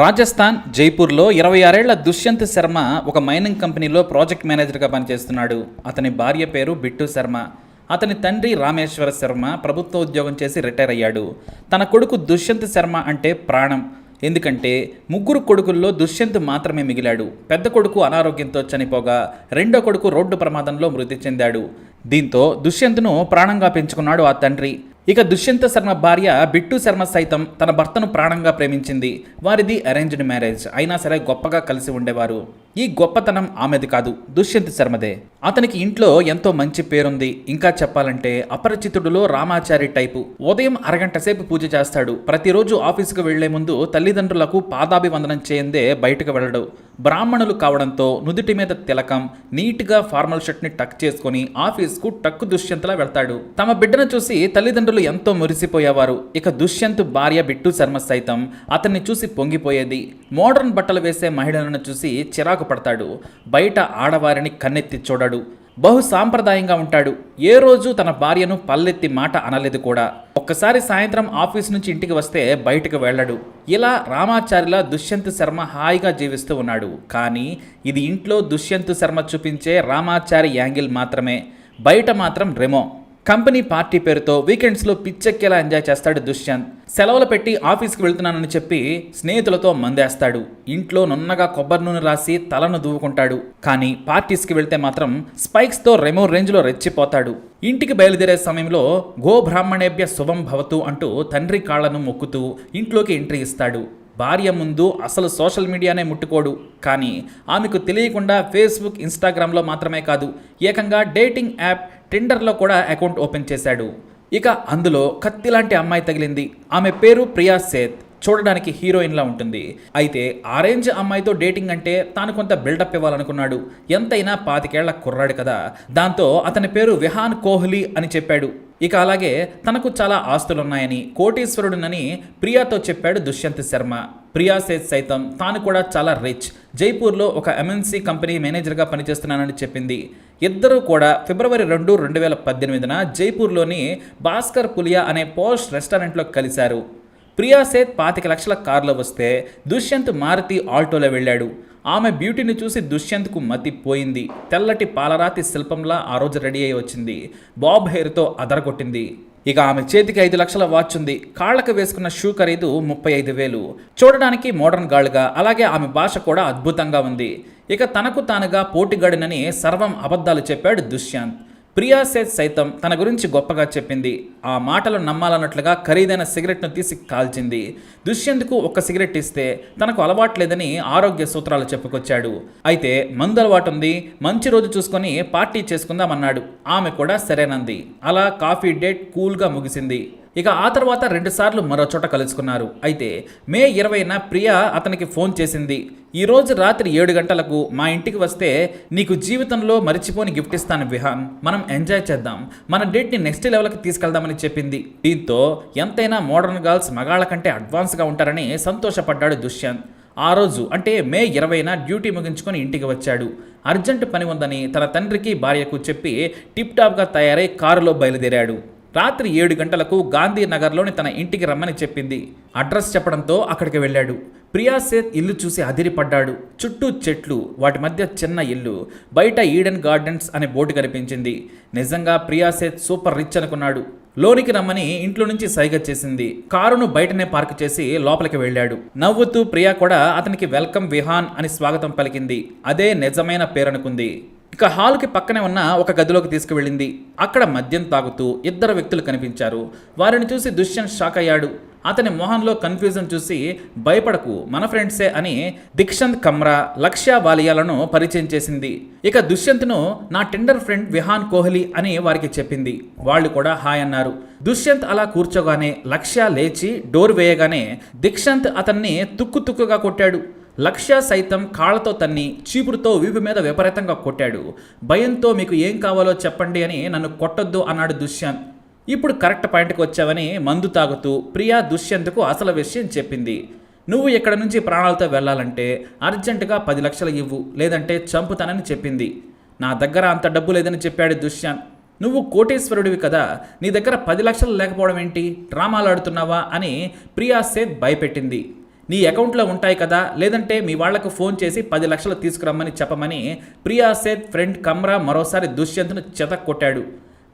రాజస్థాన్ జైపూర్లో ఇరవై ఆరేళ్ళ దుష్యంత్ శర్మ ఒక మైనింగ్ కంపెనీలో ప్రాజెక్ట్ మేనేజర్గా పనిచేస్తున్నాడు. అతని భార్య పేరు బిట్టు శర్మ. అతని తండ్రి రామేశ్వర శర్మ ప్రభుత్వ ఉద్యోగం చేసి రిటైర్ అయ్యాడు. తన కొడుకు దుష్యంత్ శర్మ అంటే ప్రాణం. ఎందుకంటే ముగ్గురు కొడుకుల్లో దుష్యంత్ మాత్రమే మిగిలాడు. పెద్ద కొడుకు అనారోగ్యంతో చనిపోగా రెండో కొడుకు రోడ్డు ప్రమాదంలో మృతి చెందాడు. దీంతో దుష్యంత్ను ప్రాణంగా పెంచుకున్నాడు ఆ తండ్రి. ఇక దుష్యంత శర్మ భార్య బిట్టు శర్మ సైతం తన భర్తను ప్రాణంగా ప్రేమించింది. వారిది అరేంజ్డ్ మ్యారేజ్ అయినా సరే గొప్పగా కలిసి ఉండేవారు. ఈ గొప్పతనం ఆమెది కాదు దుష్యంత్ శర్మదే. అతనికి ఇంట్లో ఎంతో మంచి పేరుంది. ఇంకా చెప్పాలంటే అపరిచితుడులో రామాచారి టైపు. ఉదయం అరగంట సేపు పూజ చేస్తాడు. ప్రతిరోజు ఆఫీసుకు వెళ్ళే ముందు తల్లిదండ్రులకు పాదాభివందనం చేయందే బయటకు వెళ్ళడు. బ్రాహ్మణులు కావడంతో నుదుటి మీద తిలకం నీట్గా ఫార్మల్ షర్ట్ని టక్ చేసుకుని ఆఫీస్కు టక్కు దుష్యంతలా వెళ్తాడు. తమ బిడ్డను చూసి తల్లిదండ్రులు ఎంతో మురిసిపోయేవారు. ఇక దుష్యంత్ భార్య బిట్టు శర్మ సైతం అతన్ని చూసి పొంగిపోయేది. మోడర్న్ బట్టలు వేసే మహిళలను చూసి చిరాకు పడతాడు. బయట ఆడవారిని కన్నెత్తి చూడడు. బహు సాంప్రదాయంగా ఉంటాడు. ఏ రోజు తన భార్యను పల్లెత్తి మాట అనలేదు కూడా. ఒక్కసారి సాయంత్రం ఆఫీస్ నుంచి ఇంటికి వస్తే బయటకు వెళ్ళడు. ఇలా రామాచారిలా దుష్యంత్ శర్మ హాయిగా జీవిస్తూ ఉన్నాడు. కానీ ఇది ఇంట్లో దుష్యంత్ శర్మ చూపించే రామాచారి యాంగిల్ మాత్రమే. బయట మాత్రం రెమో. కంపెనీ పార్టీ పేరుతో వీకెండ్స్లో పిచ్చెక్కేలా ఎంజాయ్ చేస్తాడు దుష్యంత్. సెలవులు పెట్టి ఆఫీస్కి వెళ్తున్నానని చెప్పి స్నేహితులతో మందేస్తాడు. ఇంట్లో నున్నగా కొబ్బరి నూనె రాసి తలను దూవుకుంటాడు కానీ పార్టీస్కి వెళ్తే మాత్రం స్పైక్స్తో రెమో రేంజ్లో రెచ్చిపోతాడు. ఇంటికి బయలుదేరే సమయంలో గో బ్రాహ్మణేభ్య శుభం భవతు అంటూ తండ్రి కాళ్ళను మొక్కుతూ ఇంట్లోకి ఎంట్రీ ఇస్తాడు. భార్య ముందు అసలు సోషల్ మీడియానే ముట్టుకోడు. కానీ ఆమెకు తెలియకుండా ఫేస్బుక్ ఇన్స్టాగ్రామ్లో మాత్రమే కాదు ఏకంగా డేటింగ్ యాప్ టిండర్లో కూడా అకౌంట్ ఓపెన్ చేశాడు. ఇక అందులో కత్తి లాంటి అమ్మాయి తగిలింది. ఆమె పేరు ప్రియా సేత్. చూడడానికి హీరోయిన్లా ఉంటుంది. అయితే ఆరెంజ్ అమ్మాయితో డేటింగ్ అంటే తాను కొంత బిల్డప్ ఇవ్వాలనుకున్నాడు. ఎంతైనా పాతికేళ్ళ కుర్రాడు కదా. దాంతో అతని పేరు విహాన్ కోహ్లీ అని చెప్పాడు. ఇక అలాగే తనకు చాలా ఆస్తులున్నాయని కోటీశ్వరుడునని ప్రియాతో చెప్పాడు దుష్యంత్ శర్మ. ప్రియా సేత్ సైతం తాను కూడా చాలా రిచ్ జైపూర్లో ఒక ఎంఎన్సీ కంపెనీ మేనేజర్గా పనిచేస్తున్నానని చెప్పింది. ఇద్దరూ కూడా ఫిబ్రవరి రెండు రెండు వేల పద్దెనిమిదిన జైపూర్లోని భాస్కర్ పులియా అనే పోస్ట్ రెస్టారెంట్లో కలిశారు. ప్రియా సేత్ పాతిక లక్షల కారులో వస్తే దుష్యంత్ మారుతి ఆల్టోలో వెళ్ళాడు. ఆమె బ్యూటీని చూసి దుష్యంత్కు మతిపోయింది. తెల్లటి పాలరాతి శిల్పంలా ఆ రోజు రెడీ అయి వచ్చింది. బాబ్ హెయిర్తో అదరగొట్టింది. ఇక ఆమె చేతికి ఐదు లక్షల వాచ్ ఉంది. కాళ్ళకు వేసుకున్న షూ ఖరీదు ముప్పై ఐదు వేలు. చూడడానికి మోడర్న్ గాళ్ళుగా అలాగే ఆమె భాష కూడా అద్భుతంగా ఉంది. ఇక తనకు తానుగా పోటీగాడినని సర్వం అబద్ధాలు చెప్పాడు దుష్యంత్. ప్రియా సేత్ సైతం తన గురించి గొప్పగా చెప్పింది. ఆ మాటలు నమ్మాలన్నట్లుగా ఖరీదైన సిగరెట్ను తీసి కాల్చింది. దుష్యందుకు ఒక సిగరెట్ ఇస్తే తనకు అలవాట్లేదని ఆరోగ్య సూత్రాలు చెప్పుకొచ్చాడు. అయితే మందు అలవాటు ఉంది మంచి రోజు చూసుకొని పార్టీ చేసుకుందామన్నాడు. ఆమె కూడా సరేనంది. అలా కాఫీ డేట్ కూల్గా ముగిసింది. ఇక ఆ తర్వాత రెండుసార్లు మరో చోట కలుసుకున్నారు. అయితే మే ఇరవైన ప్రియా అతనికి ఫోన్ చేసింది. ఈరోజు రాత్రి ఏడు గంటలకు మా ఇంటికి వస్తే నీకు జీవితంలో మరిచిపోని గిఫ్ట్ ఇస్తాను విహాన్. మనం ఎంజాయ్ చేద్దాం. మన డేట్ని నెక్స్ట్ లెవెల్కి తీసుకెళ్దామని చెప్పింది. దీంతో ఎంతైనా మోడర్న్ గర్ల్స్ మగాళ్ళ కంటే అడ్వాన్స్గా ఉంటారని సంతోషపడ్డాడు దుష్యంత్. ఆ రోజు అంటే మే ఇరవైన డ్యూటీ ముగించుకొని ఇంటికి వచ్చాడు. అర్జెంట్ పని ఉందని తన తండ్రికి భార్యకు చెప్పి టిప్ టాప్గా తయారై కారులో బయలుదేరాడు. రాత్రి ఏడు గంటలకు గాంధీనగర్లోని తన ఇంటికి రమ్మని చెప్పింది. అడ్రస్ చెప్పడంతో అక్కడికి వెళ్ళాడు. ప్రియా సేత్ ఇల్లు చూసి అదిరిపడ్డాడు. చుట్టూ చెట్లు వాటి మధ్య చిన్న ఇల్లు బయట ఈడెన్ గార్డెన్స్ అనే బోర్డు కనిపించింది. నిజంగా ప్రియా సేత్ సూపర్ రిచ్ అనుకున్నాడు. లోనికి రమ్మని ఇంట్లో నుంచి సైగ చేసింది. కారును బయటనే పార్క్ చేసి లోపలికి వెళ్ళాడు. నవ్వుతూ ప్రియా కూడా అతనికి వెల్కమ్ విహాన్ అని స్వాగతం పలికింది. అదే నిజమైన పేరనుకుంది. ఇక హాల్కి పక్కనే ఉన్న ఒక గదిలోకి తీసుకువెళ్ళింది. అక్కడ మద్యం తాగుతూ ఇద్దరు వ్యక్తులు కనిపించారు. వారిని చూసి దుష్యంత్ షాక్ అయ్యాడు. అతని మొహంలో కన్ఫ్యూజన్ చూసి భయపడకు మన ఫ్రెండ్సే అని దీక్షంత్ కమ్రా లక్ష్య వాలియాలను పరిచయం చేసింది. ఇక దుష్యంత్ను నా టెండర్ ఫ్రెండ్ విహాన్ కోహ్లీ అని వారికి చెప్పింది. వాళ్ళు కూడా హాయ్ అన్నారు. దుష్యంత్ అలా కూర్చోగానే లక్ష్య లేచి డోర్ వేయగానే దీక్షంత్ అతన్ని తుక్కు తుక్కుగా కొట్టాడు. లక్ష్య సైతం కాళ్ళతో తన్ని చీపురుతో వీపు మీద విపరీతంగా కొట్టాడు. భయంతో మీకు ఏం కావాలో చెప్పండి అని నన్ను కొట్టొద్దు అన్నాడు దుష్యంత్ ఇప్పుడు కరెక్ట్ పాయింట్కి వచ్చావని మందు తాగుతూ ప్రియా దుష్యంత్కు అసలు విషయం చెప్పింది. నువ్వు ఇక్కడ నుంచి ప్రాణాలతో వెళ్ళాలంటే అర్జెంటుగా పది లక్షలు ఇవ్వు లేదంటే చంపుతానని చెప్పింది. నా దగ్గర అంత డబ్బు లేదని చెప్పాడు దుష్యంత్ నువ్వు కోటేశ్వరుడివి కదా నీ దగ్గర పది లక్షలు లేకపోవడం ఏంటి? డ్రామాలు ఆడుతున్నావా అని ప్రియా సేత్ భయపెట్టింది. నీ అకౌంట్లో ఉంటాయి కదా లేదంటే మీ వాళ్ళకు ఫోన్ చేసి పది లక్షలు తీసుకురమ్మని చెప్పమని ప్రియా సేత్ ఫ్రెండ్ కమ్రా మరోసారి దుష్యంత్ను చెత కొట్టాడు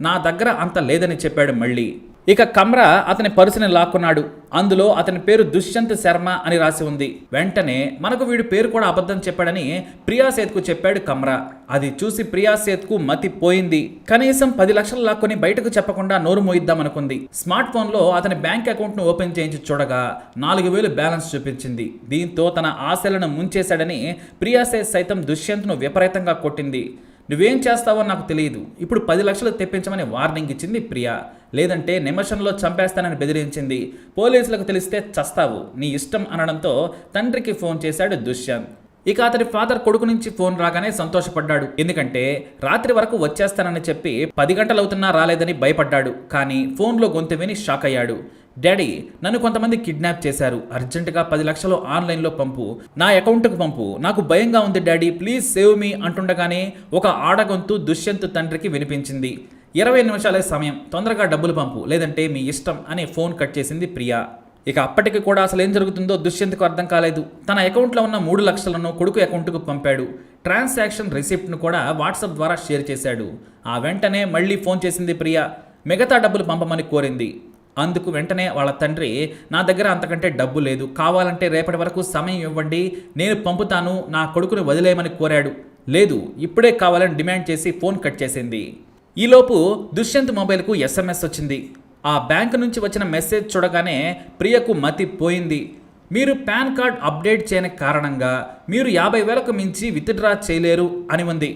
నా దగ్గర అంత లేదని చెప్పాడు మళ్ళీ. ఇక కమ్రా అతని పరుసుని లాక్కున్నాడు. అందులో అతని పేరు దుష్యంత్ శర్మ అని రాసి ఉంది. వెంటనే మనకు వీడి పేరు కూడా అబద్ధం చెప్పాడని ప్రియా సేత్కు చెప్పాడు కమ్రా. అది చూసి ప్రియా సేత్కు మతి పోయింది. కనీసం పది లక్షలు లాక్కొని బయటకు చెప్పకుండా నోరు మోయిద్దామనుకుంది స్మార్ట్ ఫోన్లో అతని బ్యాంక్ అకౌంట్ను ఓపెన్ చేయించి చూడగా నాలుగు వేలు బ్యాలెన్స్ చూపించింది. దీంతో తన ఆశలను ముంచేశాడని ప్రియాసేత్ సైతం దుష్యంత్ను విపరీతంగా కొట్టింది. నువ్వేం చేస్తావో నాకు తెలియదు. ఇప్పుడు పది లక్షలు తెప్పించమని వార్నింగ్ ఇచ్చింది ప్రియా. లేదంటే నిమిషంలో చంపేస్తానని బెదిరించింది. పోలీసులకు తెలిస్తే చస్తావు. నీ ఇష్టం అనడంతో తండ్రికి ఫోన్ చేశాడు దుష్యంత్ ఇక అతడి ఫాదర్ కొడుకు నుంచి ఫోన్ రాగానే సంతోషపడ్డాడు. ఎందుకంటే రాత్రి వరకు వచ్చేస్తానని చెప్పి పది గంటలవుతున్నా రాలేదని భయపడ్డాడు. కానీ ఫోన్లో గొంతు విని షాక్ అయ్యాడు డాడీ నన్ను కొంతమంది కిడ్నాప్ చేశారు. అర్జెంటుగా పది లక్షలు ఆన్లైన్లో పంపు. నా అకౌంట్కు పంపు. నాకు భయంగా ఉంది డాడీ. ప్లీజ్ సేవ్ మీ అంటుండగానే ఒక ఆడగొంతు దుష్యంత్ తండ్రికి వినిపించింది. ఇరవై నిమిషాలే సమయం. తొందరగా డబ్బులు పంపు. లేదంటే మీ ఇష్టం అనే ఫోన్ కట్ చేసింది ప్రియా. ఇక అప్పటికి కూడా అసలు ఏం జరుగుతుందో దుష్యంత్కు అర్థం కాలేదు. తన అకౌంట్లో ఉన్న మూడు లక్షలను కొడుకు అకౌంట్కు పంపాడు. ట్రాన్సాక్షన్ రిసిప్ట్ను కూడా వాట్సాప్ ద్వారా షేర్ చేశాడు. ఆ వెంటనే మళ్ళీ ఫోన్ చేసింది ప్రియా. మిగతా డబ్బులు పంపమని కోరింది. అందుకు వెంటనే వాళ్ళ తండ్రి నా దగ్గర అంతకంటే డబ్బు లేదు. కావాలంటే రేపటి వరకు సమయం ఇవ్వండి. నేను పంపుతాను. నా కొడుకుని వదిలేయమని కోరాడు. లేదు ఇప్పుడే కావాలని డిమాండ్ చేసి ఫోన్ కట్ చేసింది. ఈలోపు దుష్యంత్ మొబైల్కు ఎస్ఎంఎస్ వచ్చింది. ఆ బ్యాంక్ నుంచి వచ్చిన మెసేజ్ చూడగానే ప్రియకు మతి పోయింది. మీరు పాన్ కార్డ్ అప్డేట్ చేయని కారణంగా మీరు యాభై వేలకు మించి విత్డ్రా చేయలేరు అని ఉంది.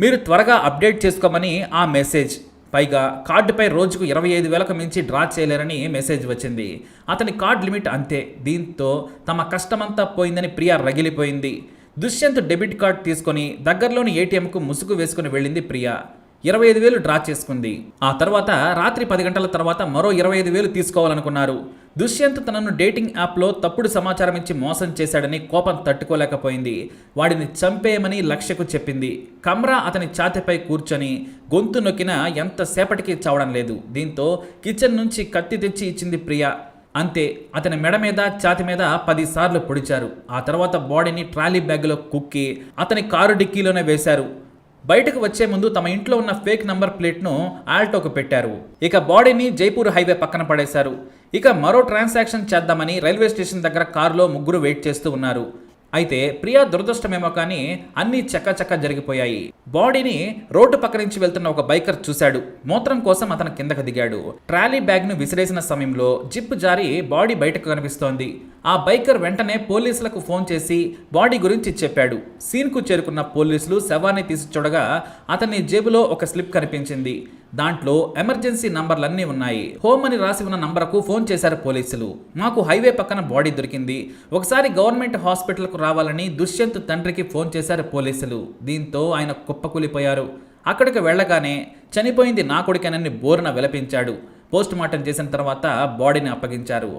మీరు త్వరగా అప్డేట్ చేసుకోమని ఆ మెసేజ్. పైగా కార్డుపై రోజుకు ఇరవై ఐదు వేలకు మించి డ్రా చేయలేరని మెసేజ్ వచ్చింది. అతని కార్డ్ లిమిట్ అంతే. దీంతో తమ కష్టమంతా పోయిందని ప్రియా రగిలిపోయింది. దుష్యంత్ డెబిట్ కార్డ్ తీసుకొని దగ్గరలోని ఏటీఎంకు ముసుగు వేసుకుని వెళ్ళింది ప్రియా. ఇరవై ఐదు వేలు డ్రా చేసుకుంది. ఆ తర్వాత రాత్రి పది గంటల తర్వాత మరో ఇరవై ఐదు వేలు తీసుకోవాలనుకున్నారు. దుష్యంత్ తనను డేటింగ్ యాప్లో తప్పుడు సమాచారం ఇచ్చి మోసం చేశాడని కోపం తట్టుకోలేకపోయింది. వాడిని చంపేయమని లక్ష్యకు చెప్పింది. కమ్రా అతని ఛాతిపై కూర్చొని గొంతు నొక్కినా ఎంతసేపటికి చావడం లేదు. దీంతో కిచెన్ నుంచి కత్తి తెచ్చి ఇచ్చింది ప్రియా. అంతే అతని మెడ మీద ఛాతి మీద పదిసార్లు పొడిచారు. ఆ తర్వాత బాడీని ట్రాలీ బ్యాగ్లో కుక్కి అతని కారు డిక్కీలోనే వేశారు. బయటకు వచ్చే ముందు తమ ఇంట్లో ఉన్న ఫేక్ నంబర్ ప్లేట్ను ఆల్టోకు పెట్టారు. ఇక బాడీని జైపూర్ హైవే పక్కన పడేశారు. ఇక మరో ట్రాన్సాక్షన్ చేద్దామని రైల్వే స్టేషన్ దగ్గర కారులో ముగ్గురు వెయిట్ చేస్తూ ఉన్నారు. అయితే ప్రియా దురదృష్టమేమో కానీ అన్నీ చక్కచక్క జరిగిపోయాయి. బాడీని రోడ్డు పక్క నుంచి వెళ్తున్న ఒక బైకర్ చూశాడు. మూత్రం కోసం అతను కిందకు దిగాడు. ట్రాలీ బ్యాగ్ను విసిరేసిన సమయంలో జిప్ జారి బాడీ బయటకు కనిపిస్తోంది. ఆ బైకర్ వెంటనే పోలీసులకు ఫోన్ చేసి బాడీ గురించి చెప్పాడు. సీన్కు చేరుకున్న పోలీసులు శవాన్ని తీసి చూడగా అతని జేబులో ఒక స్లిప్ కనిపించింది. దాంట్లో ఎమర్జెన్సీ నంబర్లన్నీ ఉన్నాయి. హోమ్ అని రాసి ఉన్న నంబర్కు ఫోన్ చేశారు పోలీసులు. మాకు హైవే పక్కన బాడీ దొరికింది. ఒకసారి గవర్నమెంట్ హాస్పిటల్కు రావాలని దుష్యంత్ తండ్రికి ఫోన్ చేశారు పోలీసులు. దీంతో ఆయన కుప్పకూలిపోయారు. అక్కడికి వెళ్ళగానే చనిపోయింది నా కొడుకేనని బోరున విలపించాడు. పోస్ట్ మార్టం చేసిన తర్వాత బాడీని అప్పగించారు.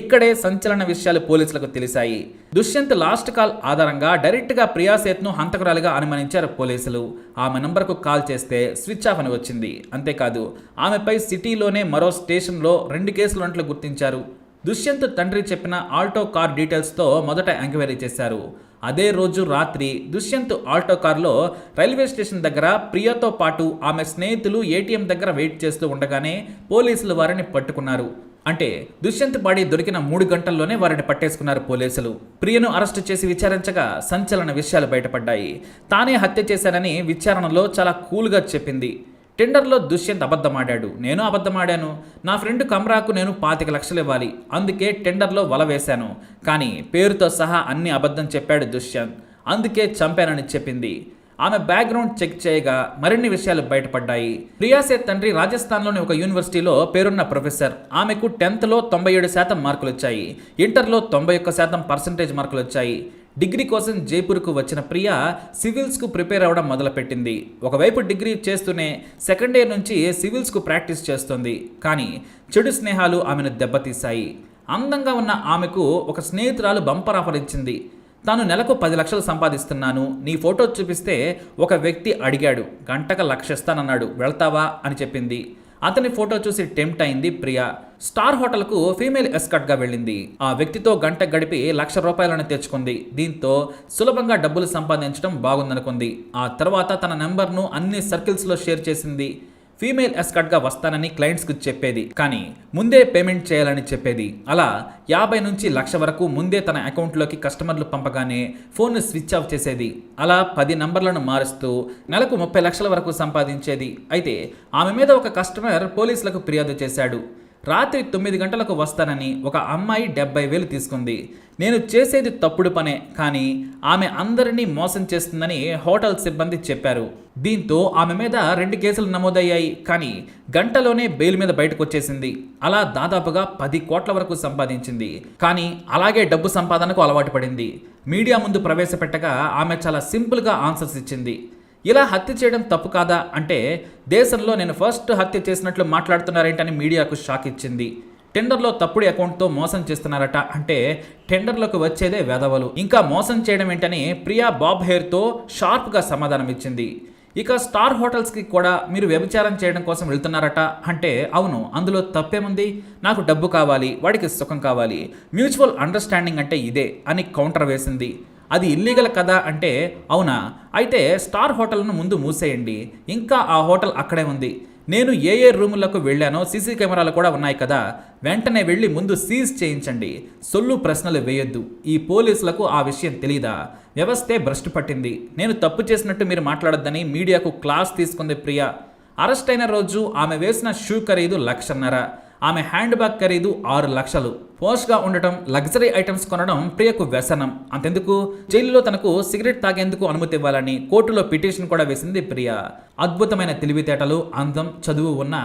ఇక్కడే సంచలన విషయాలు పోలీసులకు తెలిసాయి దుష్యంత్ లాస్ట్ కాల్ ఆధారంగా డైరెక్ట్గా ప్రియాసేత్ను హంతకురాలిగా అనుమానించారు పోలీసులు. ఆమె నంబర్కు కాల్ చేస్తే స్విచ్ ఆఫ్ అని వచ్చింది. అంతేకాదు ఆమెపై సిటీలోనే మరో స్టేషన్లో రెండు కేసులు గుర్తించారు. దుష్యంత్ తండ్రి చెప్పిన ఆల్టో కార్ డీటెయిల్స్తో మొదట ఎంక్వైరీ చేశారు. అదే రోజు రాత్రి దుష్యంత్ ఆల్టో కారులో రైల్వే స్టేషన్ దగ్గర ప్రియతో పాటు ఆమె స్నేహితులు ఏటీఎం దగ్గర వెయిట్ చేస్తూ ఉండగానే పోలీసులు వారిని పట్టుకున్నారు. అంటే దుష్యంత్ బాడీ దొరికిన మూడు గంటల్లోనే వారిని పట్టేసుకున్నారు పోలీసులు. ప్రియను అరెస్టు చేసి విచారించగా సంచలన విషయాలు బయటపడ్డాయి. తానే హత్య చేశానని విచారణలో చాలా కూల్గా చెప్పింది. టెండర్లో దుష్యంత్ అబద్ధమాడాడు. నేను అబద్ధమాడాను. నా ఫ్రెండ్ కమ్రాకు నేను పాతిక లక్షలు ఇవ్వాలి. అందుకే టెండర్లో వల వేశాను. కానీ పేరుతో సహా అన్ని అబద్ధం చెప్పాడు దుష్యంత్ అందుకే చంపానని చెప్పింది. ఆమె బ్యాక్గ్రౌండ్ చెక్ చేయగా మరిన్ని విషయాలు బయటపడ్డాయి. ప్రియాసేత్ తండ్రి రాజస్థాన్లోని ఒక యూనివర్సిటీలో పేరున్న ప్రొఫెసర్. ఆమెకు టెన్త్లో తొంభై ఏడు శాతం మార్కులు వచ్చాయి ఇంటర్లో తొంభై ఒక్క శాతం పర్సంటేజ్ మార్కులు వచ్చాయి డిగ్రీ కోసం జైపూర్కు వచ్చిన ప్రియా సివిల్స్కు ప్రిపేర్ అవ్వడం మొదలుపెట్టింది. ఒకవైపు డిగ్రీ చేస్తూనే సెకండ్ ఇయర్ నుంచి సివిల్స్కు ప్రాక్టీస్ చేస్తుంది. కానీ చెడు స్నేహాలు ఆమెను దెబ్బతీశాయి. అందంగా ఉన్న ఆమెకు ఒక స్నేహితురాలు బంపర్ ఆఫర్ ఇచ్చింది. తాను నెలకు పది లక్షలు సంపాదిస్తున్నాను. నీ ఫోటో చూపిస్తే ఒక వ్యక్తి అడిగాడు. గంటకు లక్ష ఇస్తానన్నాడు. వెళ్తావా? అని చెప్పింది. అతని ఫోటో చూసి టెంప్ట్ అయింది ప్రియా. స్టార్ హోటల్కు ఫీమేల్ ఎస్కట్గా వెళ్ళింది. ఆ వ్యక్తితో గంట గడిపి లక్ష రూపాయలను తెచ్చుకుంది. దీంతో సులభంగా డబ్బులు సంపాదించడం బాగుందనుకుంది. ఆ తర్వాత తన నెంబర్ను అన్ని సర్కిల్స్లో షేర్ చేసింది. ఫీమేల్ ఎస్కట్గా వస్తానని క్లయింట్స్కి చెప్పేది. కానీ ముందే పేమెంట్ చేయాలని చెప్పేది. అలా యాభై నుంచి లక్ష వరకు ముందే తన అకౌంట్లోకి కస్టమర్లు పంపగానే ఫోన్ను స్విచ్ ఆఫ్ చేసేది. అలా పది నంబర్లను మారుస్తూ నెలకు ముప్పై లక్షల వరకు సంపాదించేది. అయితే ఆమె మీద ఒక కస్టమర్ పోలీసులకు ఫిర్యాదు చేశాడు. రాత్రి తొమ్మిది గంటలకు వస్తానని ఒక అమ్మాయి డెబ్బై వేలు తీసుకుంది. నేను చేసేది తప్పుడు పనే కానీ ఆమె అందరినీ మోసం చేస్తుందని హోటల్ సిబ్బంది చెప్పారు. దీంతో ఆమె మీద రెండు కేసులు నమోదయ్యాయి కానీ గంటలోనే బెయిల్ మీద బయటకు వచ్చేసింది అలా దాదాపుగా పది కోట్ల వరకు సంపాదించింది. కానీ అలాగే డబ్బు సంపాదనకు అలవాటు పడింది. మీడియా ముందు ప్రవేశపెట్టగా ఆమె చాలా సింపుల్గా ఆన్సర్స్ ఇచ్చింది. ఇలా హత్య చేయడం తప్పు కాదా అంటే దేశంలో నేను ఫస్ట్ హత్య చేసినట్లు మాట్లాడుతున్నారేంటని మీడియాకు షాక్ ఇచ్చింది. టెండర్లో తప్పుడు అకౌంట్తో మోసం చేస్తున్నారట అంటే టెండర్లకు వచ్చేదే వెధవలు. ఇంకా మోసం చేయడం ఏంటని ప్రియా బాబ్ హెయిర్తో షార్ప్గా సమాధానం ఇచ్చింది. ఇక స్టార్ హోటల్స్కి కూడా మీరు వ్యభిచారం చేయడం కోసం వెళ్తున్నారట అంటే అవును అందులో తప్పేముంది? నాకు డబ్బు కావాలి వాడికి సుఖం కావాలి మ్యూచువల్ అండర్స్టాండింగ్ అంటే ఇదే అని కౌంటర్ వేసింది. అది ఇల్లీగల్ కదా అంటే అవునా? అయితే స్టార్ హోటల్ను ముందు మూసేయండి. ఇంకా ఆ హోటల్ అక్కడే ఉంది. నేను ఏ ఏ రూములకు వెళ్ళానో సీసీ కెమెరాలు కూడా ఉన్నాయి కదా. వెంటనే వెళ్ళి ముందు సీజ్ చేయించండి. సొల్లు ప్రశ్నలు వేయొద్దు. ఈ పోలీసులకు ఆ విషయం తెలీదా? వ్యవస్థే భ్రష్టు పట్టింది. నేను తప్పు చేసినట్టు మీరు మాట్లాడొద్దని మీడియాకు క్లాస్ తీసుకుంది ప్రియా. అరెస్ట్ అయిన రోజు ఆమె వేసిన షూ ఖరీదు లక్షన్నర. ఆమె హ్యాండ్ బ్యాగ్ ఖరీదు ఆరు లక్షలు. పోష్గా ఉండటం లగ్జరీ ఐటమ్స్ కొనడం ప్రియకు వ్యసనం. అంతెందుకు? జైలులో తనకు సిగరెట్ తాగేందుకు అనుమతి ఇవ్వాలని కోర్టులో పిటిషన్ కూడా వేసింది ప్రియ. అద్భుతమైన తెలివితేటలు అందం చదువు ఉన్న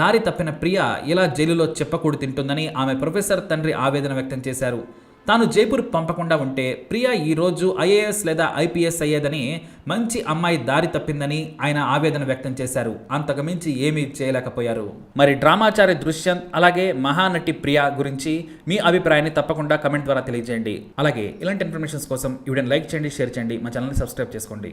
దారి తప్పిన ప్రియ ఇలా జైలులో చెప్పకూడు తింటుందని ఆమె ప్రొఫెసర్ తండ్రి ఆవేదన వ్యక్తం చేశారు. తాను జైపూర్ పంపకుండా ఉంటే ప్రియా ఈరోజు ఐఏఎస్ లేదా ఐపీఎస్ అయ్యేదని మంచి అమ్మాయి దారి తప్పిందని ఆయన ఆవేదన వ్యక్తం చేశారు. అంతకు మించి ఏమీ చేయలేకపోయారు. మరి డ్రామాచారి దృశ్యంత్ అలాగే మహానటి ప్రియా గురించి మీ అభిప్రాయాన్ని తప్పకుండా కమెంట్ ద్వారా తెలియజేయండి. అలాగే ఇలాంటి ఇన్ఫర్మేషన్స్ కోసం ఇవిడని వీడియోని లైక్ చేయండి షేర్ చేయండి మా ఛానల్ని సబ్స్క్రైబ్ చేసుకోండి.